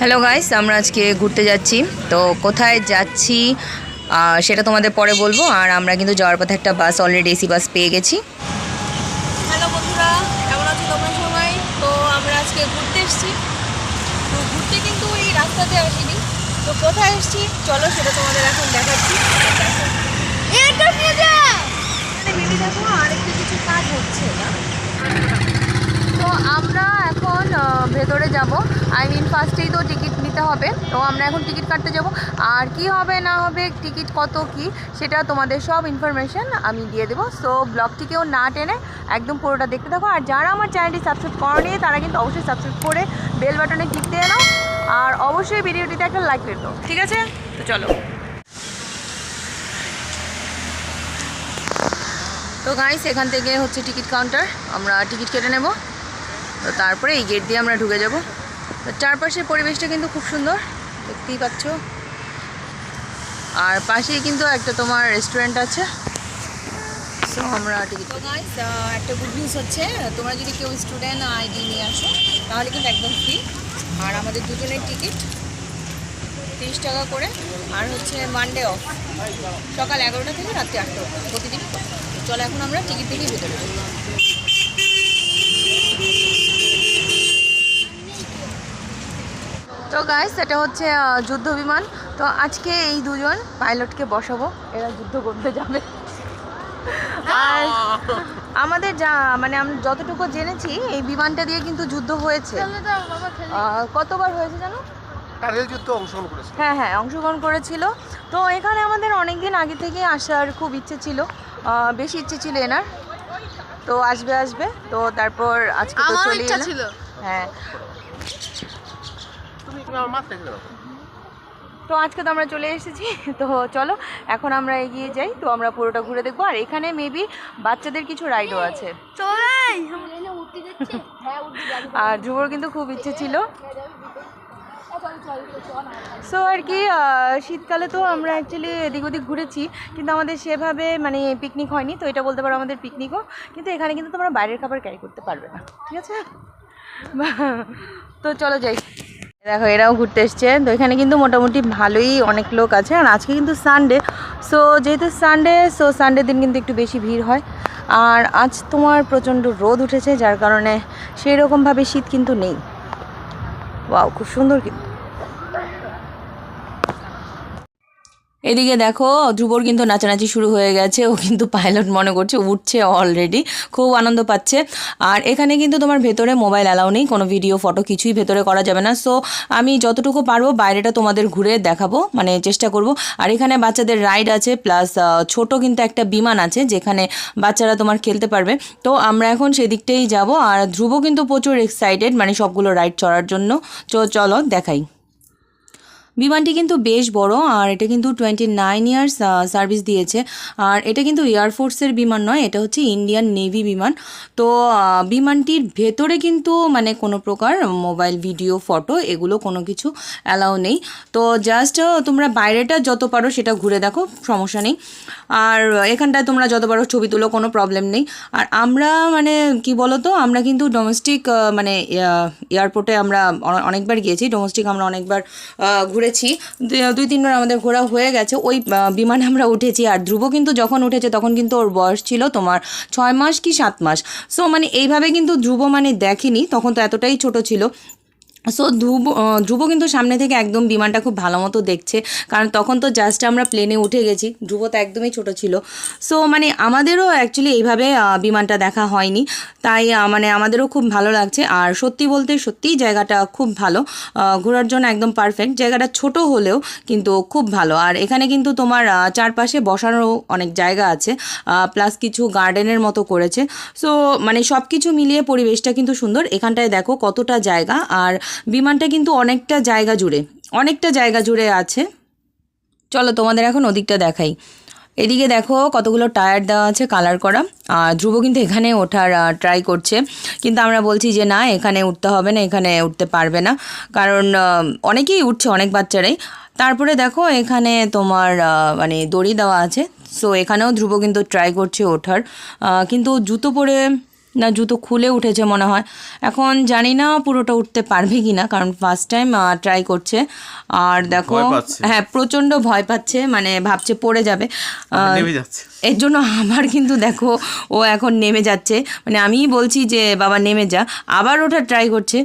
Hello guys আমরা আজকে ঘুরতে যাচ্ছি। তো কোথায় যাচ্ছি সেটা তোমাদের পরে বলব। আর আমরা কিন্তু যাওয়ার পথে একটা বাস অলরেডি এসি বাস পেয়ে গেছি। হ্যালো বন্ধুরা কেমন আছো তোমরা সবাই? তো আমরা আজকে ঘুরতে এসেছি। তো ঘুরতে কিন্তু এই রাস্তাতে আসিনি। তো কোথায় এসেছি? চলো সেটা তোমাদের এখন দেখাচ্ছি। দেখো। দেখো আরেকটা কিছু কাজ হচ্ছে না? আমরা এখন ভেতরে যাব। আই মিন ফার্স্টেই তো টিকিট নিতে হবে। তো আমরা এখন টিকিট কাটতে যাব। আর কি হবে, না হবে টিকিট কত, কি, সেটা তোমাদের সব ইনফরমেশন আমি দিয়ে দেবো। সো ব্লগটিকেও না টেনে একদম পুরোটা দেখতে থাকো। আর যারা আমার চ্যানেলটি সাবস্ক্রাইব করেনি, তারা কিন্তু অবশ্যই সাবস্ক্রাইব করে বেল বাটনে ক্লিক দিয়ে নাও। আর অবশ্যই ভিডিওটিতে একটা লাইক করে দাও, ঠিক আছে? তো চলো। তো গাইস এখান থেকে হচ্ছে টিকিট কাউন্টার আমরা টিকিট কেটে নেব। তো তারপরে এই গেট দিয়ে আমরা ঢুকে যাব। তো চারপাশের পরিবেশটা কিন্তু খুব সুন্দর দেখতেই পাচ্ছ। আর পাশেই কিন্তু একটা তোমার রেস্টুরেন্ট আছে। সো আমরা টিকিট একটা গুড নিউজ হচ্ছে তোমরা যদি কেউ স্টুডেন্ট আইডি নিয়ে আসো তাহলে কিন্তু একদম ফ্রি আর আমাদের দুজনের টিকিট তিরিশ টাকা করে। আর হচ্ছে মানডে অফ সকাল এগারোটা থেকে রাত্রি আটটা প্রতিদিন। চলো এখন আমরা টিকিট দেখেই ভেতরে তো গাইস এটা হচ্ছে যুদ্ধ বিমান। তো আজকে এই দুজন পাইলটকে বসাবো। এরা যুদ্ধ করতে যাবে। আর আমাদের যা মানে আমরা যতটুকু জেনেছি এই বিমানটা দিয়ে কিন্তু যুদ্ধ হয়েছে। কতবার হয়েছে জানো? যুদ্ধ অংশগ্রহণ হ্যাঁ হ্যাঁ অংশগ্রহণ করেছিল। তো এখানে আমাদের অনেক দিন আগে থেকে আসার খুব ইচ্ছে ছিল। বেশি ইচ্ছে ছিল এনার। তো আসবে আসবে। তো তারপর আজকে তো চলে ছিল। হ্যাঁ। তো আজকে তো আমরা চলে এসেছি, তো চলো, এখন আমরা এগিয়ে যাই, তো আমরা পুরোটা ঘুরে দেখব। আর এখানে মেবি বাচ্চাদের কিছু রাইডও আছে। আর ধ্রুবর কিন্তু খুব ইচ্ছে ছিল। সো আর কি শীতকালে তো আমরা অ্যাকচুয়ালি এদিক ওদিক ঘুরেছি, কিন্তু আমাদের সেভাবে মানে পিকনিক হয়নি, তো এটা বলতে পারো আমাদের পিকনিকও কিন্তু এখানে কিন্তু তোমরা বাইরের খাবার ক্যারি করতে পারবে না, ঠিক আছে? তো চলো যাই। দেখো, এরাও ঘুরতে এসছে। তো এখানে কিন্তু মোটামুটি ভালোই অনেক লোক আছে। আর আজকে কিন্তু সানডে সো যেহেতু সানডে সো সানডে দিন কিন্তু একটু বেশি ভিড় হয়। আর আজ তোমার প্রচণ্ড রোদ উঠেছে, যার কারণে সেই রকমভাবে শীত কিন্তু নেই। ওয়াও খুব সুন্দর কিন্তু। এদিকে দেখো, ধ্রুবর কিন্তু নাচানাচি শুরু হয়ে গেছে, ও কিন্তু পাইলট মনে করছে, উঠছে অলরেডি খুব আনন্দ পাচ্ছে। আর এখানে কিন্তু তোমার ভেতরে মোবাইল অ্যালাউ নেই, কোনো ভিডিও ফটো কিছুই ভেতরে করা যাবে না। সো আমি যতটুকু পারব, বাইরেটা তোমাদের ঘুরে দেখাবো মানে চেষ্টা করব। আর এখানে বাচ্চাদের রাইড আছে প্লাস ছোট কিন্তু একটা বিমান আছে, যেখানে বাচ্চারা তোমার খেলতে পারবে। তো আমরা এখন সেদিকটাই যাব, আর ধ্রুব কিন্তু প্রচুর এক্সাইটেড মানে সবগুলো রাইড চড়ার জন্য। চলো, দেখাই। বিমানটি কিন্তু বেশ বড় আর এটা কিন্তু টোয়েন্টি নাইন ইয়ার্স সার্ভিস দিয়েছে। আর এটা কিন্তু এয়ারফোর্সের বিমান নয় এটা হচ্ছে ইন্ডিয়ান নেভি বিমান। তো বিমানটির ভেতরে কিন্তু মানে কোনো প্রকার মোবাইল ভিডিও ফটো এগুলো কোনো কিছু অ্যালাউ নেই। তো জাস্ট তোমরা বাইরেটা যত পারো সেটা ঘুরে দেখো সমস্যা নেই। আর এখানটায় তোমরা যত পারো ছবি তুলো কোনো প্রবলেম নেই। আর আমরা মানে কি বলো তো আমরা কিন্তু ডোমেস্টিক মানে এয়ারপোর্টে আমরা অনেকবার গিয়েছি। ডোমেস্টিক আমরা অনেকবার আহ, ঘুরেছি। দুই- তিনবার আমাদের ঘোরা হয়ে গেছে। ওই বিমানে আমরা উঠেছি আর ধ্রুব কিন্তু যখন উঠেছে তখন কিন্তু ওর বয়স ছিল তোমার ছয় মাস কি সাত মাস। সো মানে এইভাবে কিন্তু ধ্রুব মানে দেখেনি, তখন তো এতটাই ছোট ছিল। সো ধ্রুব ধ্রুব কিন্তু সামনে থেকে একদম বিমানটা খুব ভালো মতো দেখছে। কারণ তখন তো জাস্ট আমরা প্লেনে উঠে গেছি। ধ্রুব তো একদমই ছোট ছিল। সো মানে আমাদেরও অ্যাকচুয়ালি এইভাবে বিমানটা দেখা হয়নি। তাই মানে আমাদেরও খুব ভালো লাগছে। আর সত্যি বলতে সত্যিই জায়গাটা খুব ভালো। ঘোরার জন্য একদম পারফেক্ট জায়গাটা ছোট হলেও কিন্তু খুব ভালো। আর এখানে কিন্তু তোমার চারপাশে বসারও অনেক জায়গা আছে। প্লাস কিছু গার্ডেনের মতো করেছে। সো মানে সব কিছু মিলিয়ে পরিবেশটা কিন্তু সুন্দর। এখানটায় দেখো কতটা জায়গা। আর বিমানটা কিন্তু অনেকটা জায়গা জুড়ে, অনেকটা জায়গা জুড়ে আছে। চলো তোমাদের এখন ওদিকটা দেখাই। এদিকে দেখো কতগুলো টায়ার দেওয়া আছে কালার করা, আর ধ্রুব কিন্তু এখানে ওঠার ট্রাই করছে। কিন্তু আমরা বলছি যে না, এখানে উঠতে হবে না, এখানে উঠতে পারবে না। কারণ অনেকেই উঠছে, অনেক বাচ্চারাই। তারপরে দেখো এখানে তোমার মানে দড়ি দেওয়া আছে। সো এখানেও ধ্রুব কিন্তু ট্রাই করছে ওঠার। কিন্তু জুতো পরে না জুতো খুলে উঠেছে মনে হয়। এখন জানি না পুরোটা উঠতে পারবে কি না কারণ ফার্স্ট টাইম ট্রাই করছে। আর দেখো হ্যাঁ প্রচণ্ড ভয় পাচ্ছে মানে ভাবছে পড়ে যাবে। এর জন্য আমার কিন্তু দেখো ও এখন নেমে যাচ্ছে। মানে আমিই বলছি যে বাবা নেমে যা। আবার ওটা ট্রাই করছে।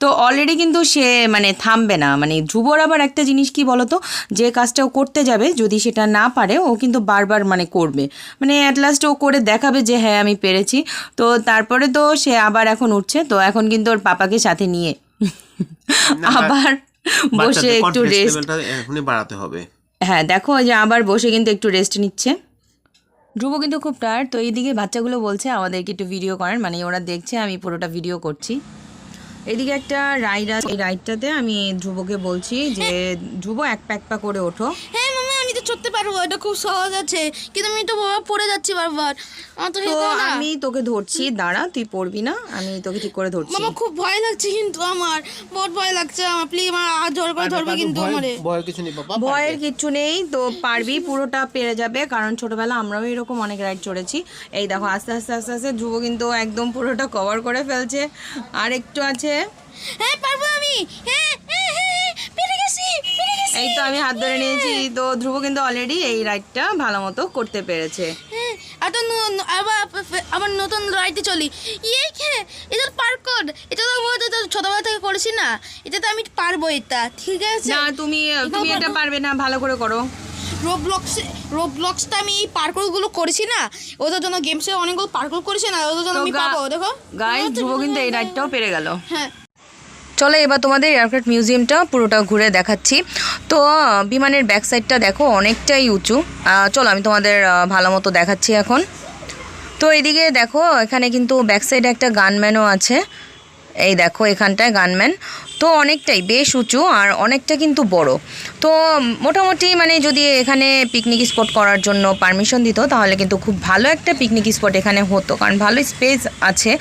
তো অলরেডি কিন্তু সে মানে থামবে না। মানে ধ্রুবর আবার একটা জিনিস কি বলতো? যে কাজটা ও করতে যাবে যদি সেটা না পারে ও কিন্তু বারবার মানে করবে। মানে অ্যাট লাস্ট ও করে দেখাবে যে হ্যাঁ আমি পেরেছি। তো তারপরে তো সে আবার এখন উঠছে তো এখন কিন্তু ওর পাপাকে সাথে নিয়ে আবার বসে একটু রেস্ট এখনই বাড়াতে হবে। হ্যাঁ দেখো যে আবার বসে কিন্তু একটু রেস্ট নিচ্ছে। ধ্রুব কিন্তু খুব টায়ার্ড তো এইদিকে বাচ্চাগুলো বলছে আমাদেরকে একটু ভিডিও করেন মানে ওরা দেখছে আমি পুরোটা ভিডিও করছি। এদিকে একটা রাইড আছে, এই রাইডটাতে আমি ধ্রুবকে বলছি যে, ধ্রুব এক প্যাক পা করে ওঠো। হ্যাঁ চড়তে পারব এটা খুব সহজ আছে। কিন্তু আমি তো বাবা পড়ে যাচ্ছি বারবার। আমার তো তো আমি তোকে ধরছি দাঁড়া তুই পড়বি না আমি তোকে ঠিক করে ধরছি। বাবা খুব ভয় লাগছে কিন্তু আমার। বহুত ভয় লাগছে আমার প্লিজ আমার আর জোর করে ধরবে কিন্তু আমারে। ভয়ের কিছু নেই বাবা ভয়ের কিচ্ছু নেই তো পারবি পুরোটা পেরে যাবে কারণ ছোটবেলা আমরাও এরকম অনেক রাইড চড়েছি। এই দেখো আস্তে আস্তে আস্তে আস্তে ধ্রুব কিন্তু একদম পুরোটা কভার করে ফেলছে। আর একটু আছে। হ্যাঁ পারব আমি। হ্যাঁ এই তো আমি হাত ধরে নিয়েছি। তো ধ্রুব কিন্তু অলরেডি এই রাইডটা ভালো মতো করতে পেরেছে। হ্যাঁ আর তো আবার আবার নতুন রাইডে চলি। ইয়ে খে এটা তো পার কর এটা তো আমি তো ছোটবেলা থেকে করেছি না। এটা তো আমি পারব এটা ঠিক আছে? না তুমি তুমি এটা পারবে না ভালো করে করো। রোবলক্স রোবলক্সটা আমি এই পার্কগুলো করেছি না। ওদের জন্য গেমসে অনেকগুলো পার্কগুলো করেছি না ওদের জন্য আমি পাবো দেখো। গাইস ধ্রুব কিন্তু এই রাইডটাও পেরে গেল। হ্যাঁ। চলো এবার তোমাদের এয়ারক্রাফট মিউজিয়ামটা পুরোটা ঘুরে দেখাচ্ছি। তো বিমানের ব্যাক সাইডটা দেখো অনেকটাই উঁচু। চলো আমি তোমাদের ভালো মতো দেখাচ্ছি এখন। তো এদিকে দেখো, এখানে কিন্তু ব্যাক সাইডে একটা গানম্যানও আছে। এই দেখো এখানটায় গানম্যান তো অনেকটাই, বেশ উঁচু আর অনেকটা কিন্তু বড়। তো মোটামুটি মানে যদি এখানে পিকনিক স্পট করার জন্য পারমিশন দিত তাহলে কিন্তু খুব ভালো একটা পিকনিক স্পট এখানে হতো। কারণ ভালো স্পেস আছে।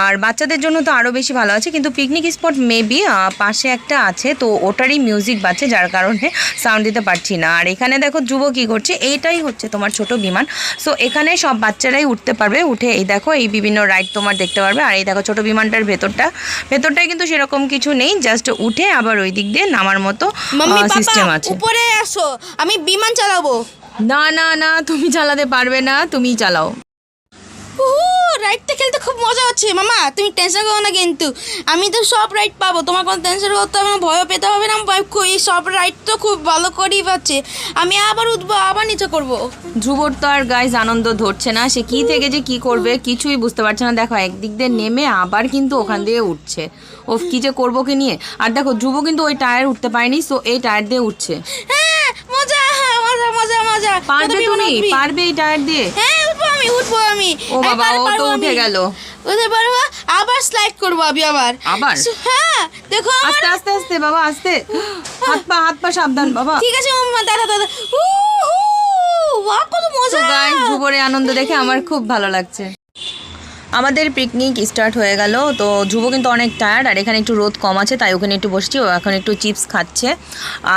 আর বাচ্চাদের জন্য তো আরও বেশি ভালো আছে। কিন্তু পিকনিক স্পট মেবি পাশে একটা আছে। তো ওটারই মিউজিক বাজছে যার কারণে সাউন্ড দিতে পারছি না। আর এখানে দেখো যুব কী করছে? এইটাই হচ্ছে তোমার ছোট বিমান। সো এখানে সব বাচ্চারাই উঠতে পারবে। উঠে এই দেখো এই বিভিন্ন রাইড তোমার দেখতে পারবে। আর এই দেখো ছোট বিমানটার ভেতরটা। ভেতরটায় কিন্তু সেরকম কিছু নেই। জাস্ট উঠে আবার ওই দিক দিয়ে নামার মতো মাম্মি সিস্টেম আছে। উপরে আসো আমি বিমান চালাবো। না না না তুমি চালাতে পারবে না তুমি চালাও। রাইডটা খেলতে খুব মজা হচ্ছে। মামা তুমি টেনশন করো না কিন্তু। আমি তো সব রাইড পাবো। তোমার কোনো টেনশন করতে হবে না ভয়ও পেতে হবে না এই সব রাইড তো খুব ভালো করেই পাচ্ছে। আমি আবার উঠবো আবার নিচে করব। ধ্রুবর তো আর গাইজ আনন্দ ধরছে না। সে কি থেকে যে কি করবে কিছুই বুঝতে পারছে না। দেখো একদিক দিয়ে নেমে আবার কিন্তু ওখান দিয়ে উঠছে। ও কি যে করব কি নিয়ে? আর দেখো ধ্রুব কিন্তু ওই টায়ার উঠতে পারেনি সো এই টায়ার দিয়ে উঠছে। হ্যাঁ মজা হ্যাঁ, মজা মজা মজা। পারবে তুমি পারবে এই টায়ার দিয়ে। হ্যাঁ উঠবো আমি উঠবো আমি। ও বাবা, ও তো উঠে গেল। পারব আবার স্লাইড করব আমি আবার। আবার? হ্যাঁ দেখো আস্তে আস্তে আস্তে বাবা আস্তে। হাত পা হাত পা সাবধান বাবা। ঠিক আছে মাম্মা দাদা দাদা। উ কত মজা। গাইজ ধ্রুবরে আনন্দ দেখে আমার খুব ভালো লাগছে। আমাদের পিকনিক স্টার্ট হয়ে গেল, তো ধ্রুব কিন্তু অনেক টায়ার্ড আর এখানে একটু রোদ কম আছে, তাই ওখানে একটু বসছি, ও এখন একটু চিপস খাচ্ছে।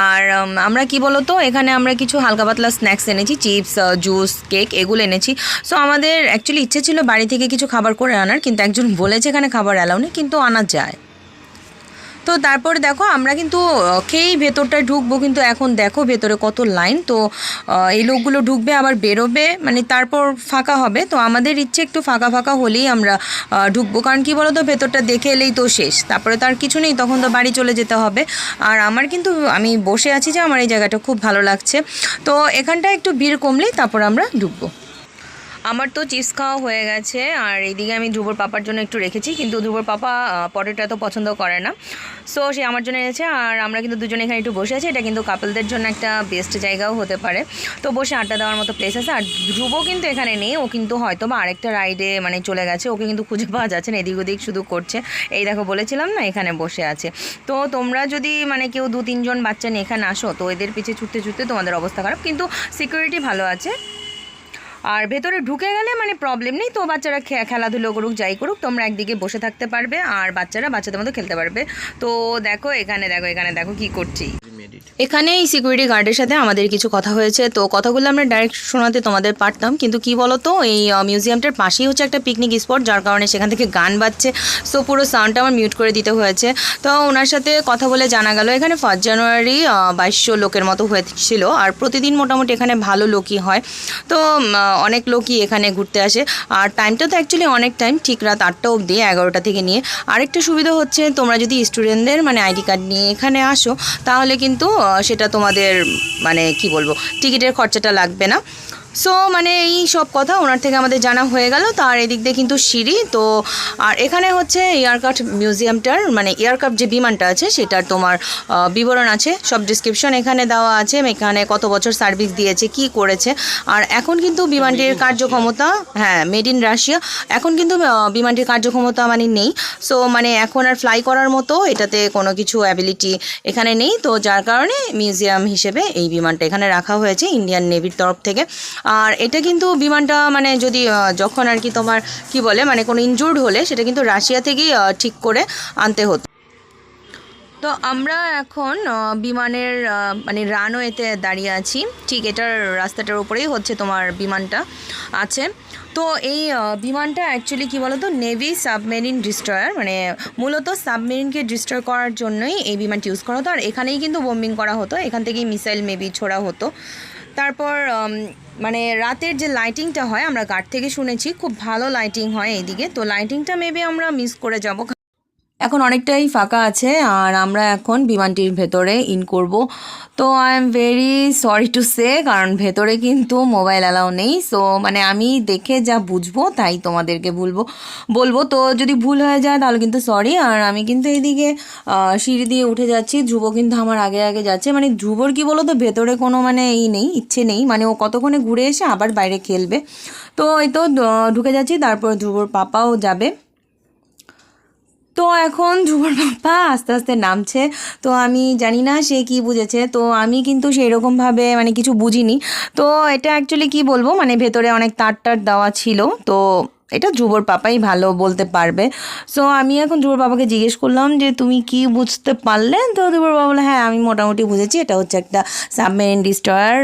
আর আমরা কি বলো তো এখানে আমরা কিছু হালকা পাতলা স্ন্যাক্স এনেছি চিপস জুস কেক এগুলো এনেছি। সো আমাদের অ্যাকচুয়ালি ইচ্ছে ছিল বাড়ি থেকে কিছু খাবার করে আনার, কিন্তু একজন বলেছে এখানে খাবার অ্যালাউ নেই, কিন্তু আনা যায়। তো তারপরে দেখো, আমরা কিন্তু খেয়েই ভেতরটায় ঢুকবো, কিন্তু এখন দেখো ভেতরে কত লাইন। তো এই লোকগুলো ঢুকবে, আবার বেরোবে মানে তারপর ফাঁকা হবে। তো আমাদের ইচ্ছে একটু ফাঁকা ফাঁকা হলেই আমরা ঢুকবো। কারণ কি বলো তো ভেতরটা দেখে এলেই তো শেষ। তারপরে তার কিছু নেই, তখন তো বাড়ি চলে যেতে হবে। আর আমার কিন্তু, আমি বসে আছি যে আমার এই জায়গাটা খুব ভালো লাগছে। তো এখানটা একটু ভিড় কমলেই তারপর আমরা ঢুকবো। আমার তো চিপস খাওয়া হয়ে গেছে, আর এইদিকে আমি ধ্রুবর পাপার জন্য একটু রেখেছি, কিন্তু ধ্রুবর পাপা পটেটো এত পছন্দ করে না। সো সে আমার জন্য এনেছে, আর আমরা কিন্তু দুজনে এখানে একটু বসে আছি, এটা কিন্তু কাপলদের জন্য একটা বেস্ট জায়গাও হতে পারে। তো বসে আড্ডা দেওয়ার মতো প্লেস আছে, আর ধ্রুব কিন্তু এখানে নেই, ও কিন্তু হয়তো বা আরেকটা রাইডে মানে চলে গেছে, ওকে কিন্তু খুঁজে পাওয়া যাচ্ছে না, এদিক ওদিক শুধু করছে। এই দেখো বলেছিলাম না, এখানে বসে আছে। তো তোমরা যদি মানে কেউ দু তিনজন বাচ্চা নিয়ে এখানে আসো, তো এদের পিছিয়ে ছুটতে ছুটতে তোমাদের অবস্থা খারাপ, কিন্তু সিকিউরিটি ভালো আছে। আর ভেতরে ঢুকে গেলে মানে প্রবলেম নেই। তো বাচ্চারা খেলাধুলো করুক, যাই করুক, তোমরা একদিকে বসে থাকতে পারবে আর বাচ্চারা বাচ্চাদের মতো খেলতে পারবে। তো দেখো, এখানে দেখো এখানে দেখো কি করছি। এখানে এই সিকিউরিটি গার্ডের সাথে আমাদের কিছু কথা হয়েছে। তো কথাগুলো আমরা ডাইরেক্ট শোনাতে তোমাদের পারতাম। কিন্তু কি বলো তো এই মিউজিয়ামটার পাশেই হচ্ছে একটা পিকনিক স্পট যার কারণে সেখান থেকে গান বাজছে। সো পুরো সাউন্ডটা আমার মিউট করে দিতে হয়েছে। তো ওনার সাথে কথা বলে জানা গেল, এখানে ফার্স্ট জানুয়ারি বাইশশো লোকের মতো হয়েছিল। আর প্রতিদিন মোটামুটি এখানে ভালো লোকই হয়। তো অনেক লোকই এখানে ঘুরতে আসে। আর টাইমটা তো অ্যাকচুয়ালি অনেক টাইম ঠিক রাত আটটা অবধি, এগারোটা থেকে নিয়ে। আরেকটা সুবিধা হচ্ছে, তোমরা যদি স্টুডেন্টদের মানে আইডি কার্ড নিয়ে এখানে আসো, তাহলে কিন্তু সেটা তোমাদের মানে কি বলব টিকিটের খরচাটা লাগবে না। সো মানে এই সব কথা ওনার থেকে আমাদের জানা হয়ে গেল। তার এদিক দিয়ে কিন্তু সিঁড়ি। তো আর এখানে হচ্ছে এয়ারক্রাফট মিউজিয়ামটার মানে এয়ারক্রাফট যে বিমানটা আছে সেটার তোমার বিবরণ আছে। সব ডিসক্রিপশন এখানে দেওয়া আছে। এখানে কত বছর সার্ভিস দিয়েছে কি করেছে। আর এখন কিন্তু বিমানটির কার্যক্ষমতা হ্যাঁ মেড ইন রাশিয়া এখন কিন্তু বিমানটির কার্যক্ষমতা মানে নেই। সো মানে এখন আর ফ্লাই করার মতো এটাতে কোনো কিছু অ্যাবিলিটি এখানে নেই। তো যার কারণে মিউজিয়াম হিসেবে এই বিমানটা এখানে রাখা হয়েছে ইন্ডিয়ান নেভির তরফ থেকে। আর এটা কিন্তু বিমানটা মানে যদি যখন আর কি তোমার কি বলে মানে কোনো ইনজুর্ড হলে সেটা কিন্তু রাশিয়া থেকেই ঠিক করে আনতে হতো। তো আমরা এখন বিমানের মানে রানওয়েতে দাঁড়িয়ে আছি। ঠিক এটার রাস্তাটার উপরেই হচ্ছে তোমার বিমানটা আছে। তো এই বিমানটা অ্যাকচুয়ালি কী বলতো নেভি সাবমেরিন ডিস্ট্রয়ার মানে মূলত সাবমেরিনকে ডিস্ট্রয় করার জন্যই এই বিমানটি ইউজ করা হতো। আর এখানেই কিন্তু বোম্বিং করা হতো। এখান থেকেই মিসাইল মেবি ছোড়া হতো। তারপর মানে রাতের যে লাইটিংটা হয়, আমরা গার্ড থেকে শুনেছি, খুব ভালো লাইটিং হয় এইদিকে। তো লাইটিংটা মেবি আমরা মিস করে যাব। এখন অনেকটাই ফাঁকা আছে আর আমরা এখন বিমানটির ভেতরে ইন করব। তো I am very sorry to say কারণ ভেতরে কিন্তু মোবাইল অ্যালাউ নেই। সো মানে আমি দেখে যা বুঝব তাই তোমাদেরকে বলব। বলব, তো যদি ভুল হয়ে যায় তাহলে কিন্তু সরি আর আমি কিন্তু এইদিকে সিঁড়ি দিয়ে উঠে যাচ্ছি। ধ্রুব কিন্তু আমার আগে আগে যাচ্ছে। মানে ধ্রুবর কি বলো তো ভেতরে কোনো মানে এই নেই, ইচ্ছে নেই। মানে ও কতক্ষণে ঘুরে এসে আবার বাইরে খেলবে। তো এই তো ঢুকে যাচ্ছি। তারপর ধ্রুবর পাপাও যাবে। তো এখন ধ্রুবর বাপ্পা আস্তে আস্তে নামছে। তো আমি জানি না সে কি বুঝেছে। তো আমি কিন্তু সেই রকমভাবে মানে কিছু বুঝিনি। তো এটা অ্যাকচুয়ালি কি বলব? মানে ভেতরে অনেক তার টার দেওয়া ছিল। তো এটা যুবর পাপাই ভালো বলতে পারবে। সো আমি এখন যুবর বাবাকে জিজ্ঞেস করলাম যে তুমি কি বুঝতে পারলে? তো যুবর বাবা বলে হ্যাঁ আমি মোটামুটি বুঝেছি। এটা হচ্ছে একটা সাবমেরিন ডিস্ট্রয়ার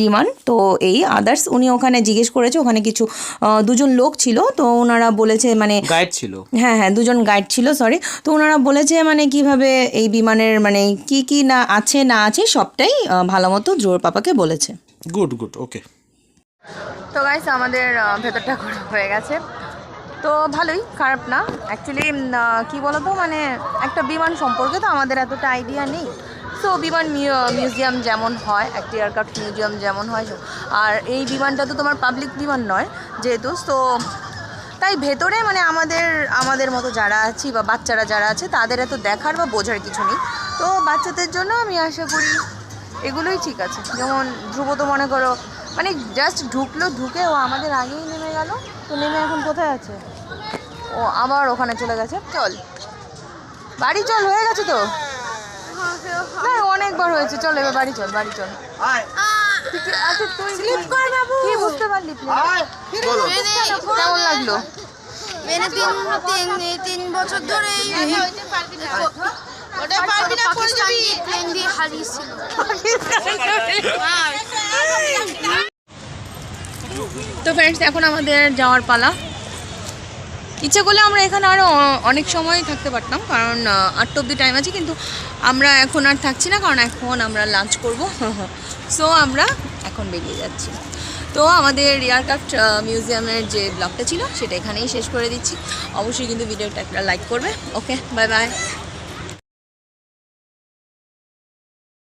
বিমান। তো এই আদার্স উনি ওখানে জিজ্ঞেস করেছে ওখানে কিছু দুজন লোক ছিল। তো ওনারা বলেছে মানে গাইড ছিল। হ্যাঁ হ্যাঁ দুজন গাইড ছিল সরি তো ওনারা বলেছে মানে কীভাবে এই বিমানের মানে কি কি না আছে না আছে সবটাই ভালো মতো জোর পাপাকে বলেছে। গুড গুড ওকে তো গাইস আমাদের ভেতরটা ঘোরা হয়ে গেছে। তো ভালোই, খারাপ না। অ্যাকচুয়ালি কি বলতো মানে একটা বিমান সম্পর্কে তো আমাদের এতটা আইডিয়া নেই। সো বিমান মিউজিয়াম যেমন হয়, একটা এয়ারক্রাফট মিউজিয়াম যেমন হয় আর এই বিমানটা তো তোমার পাবলিক বিমান নয়, যেহেতু তো তাই ভেতরে মানে আমাদের আমাদের মতো যারা আছি বা বাচ্চারা যারা আছে, তাদের এত দেখার বা বোঝার কিছু নেই। তো বাচ্চাদের জন্য আমি আশা করি এগুলোই ঠিক আছে। যেমন ধ্রুব তো মনে করো মানে জাস্ট ঢুকলো ঢুকে ও আমাদের আগেই নেমে গেল। তো নেমে এখন কোথায় আছে? ও আবার ওখানে চলে গেছে। চল। বাড়ি চল হয়ে গেছে তো? না অনেকবার হয়েছে। চল এবার বাড়ি চল বাড়ি চল। কি- আচ্ছা তুই কি- কি বুঝতে পারলি কেমন লাগল? মেনে তিন তিন তিন বছর ধরে ওটা পারবি না প্লেন দিয়ে হারিয়েছিল। তো ফ্রেন্ডস এখন আমাদের যাওয়ার পালা। ইচ্ছে করলে আমরা এখানে আরও অনেক সময় থাকতে পারতাম, কারণ আটটা অব্দি টাইম আছে, কিন্তু আমরা এখন আর থাকছি না, কারণ এখন আমরা লাঞ্চ করব। সো আমরা এখন বেরিয়ে যাচ্ছি। তো আমাদের এয়ারক্রাফট মিউজিয়ামের যে ব্লগটা ছিল, সেটা এখানেই শেষ করে দিচ্ছি। অবশ্যই কিন্তু ভিডিওটা একটা লাইক করবে। Okay bye bye